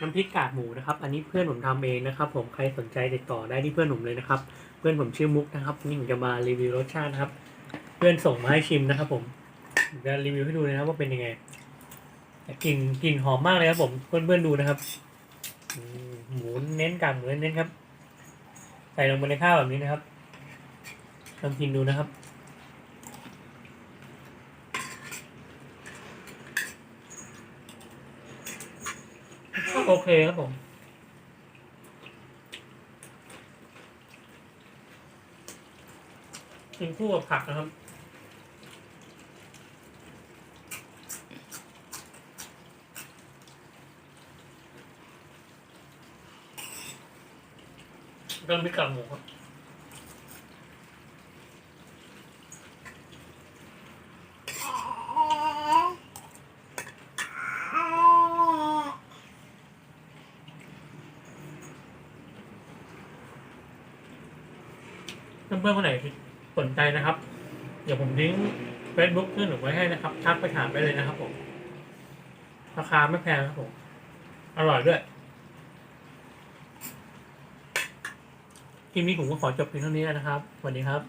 น้ำพริกกาดหมูนะครับ อันนี้เพื่อนผมทำเองนะครับ ผมใครสนใจติดต่อได้ที่เพื่อนผมเลยนะครับ เพื่อนผมชื่อมุกนะครับนี่ผมจะมารีวิวรสชาตินะครับ เพื่อนส่งมาให้ชิมนะครับ ผมจะรีวิวให้ดูเลยนะครับว่าเป็นยังไงกลิ่นกลิ่นหอมมากเลยครับ ผมเพื่อนเพื่อนๆดูนะครับหมูเน้นกากหมูเน้นครับ ใส่ลงไปในข้าวแบบนี้นะครับลองกินดูนะครับ โอเคครับผมกินคู่กับผักนะครับเริ่มที่กับหมูครับ เพื่อนๆคนไหนสนใจนะครับ เดี๋ยวผมทิ้ง Facebook เพื่อนผมไว้ให้นะครับทักไปถามได้เลยนะครับผมราคาไม่แพงครับผมอร่อยด้วยคลิปนี้ผมก็ขอจบเพียงเท่านี้นะครับสวัสดีครับ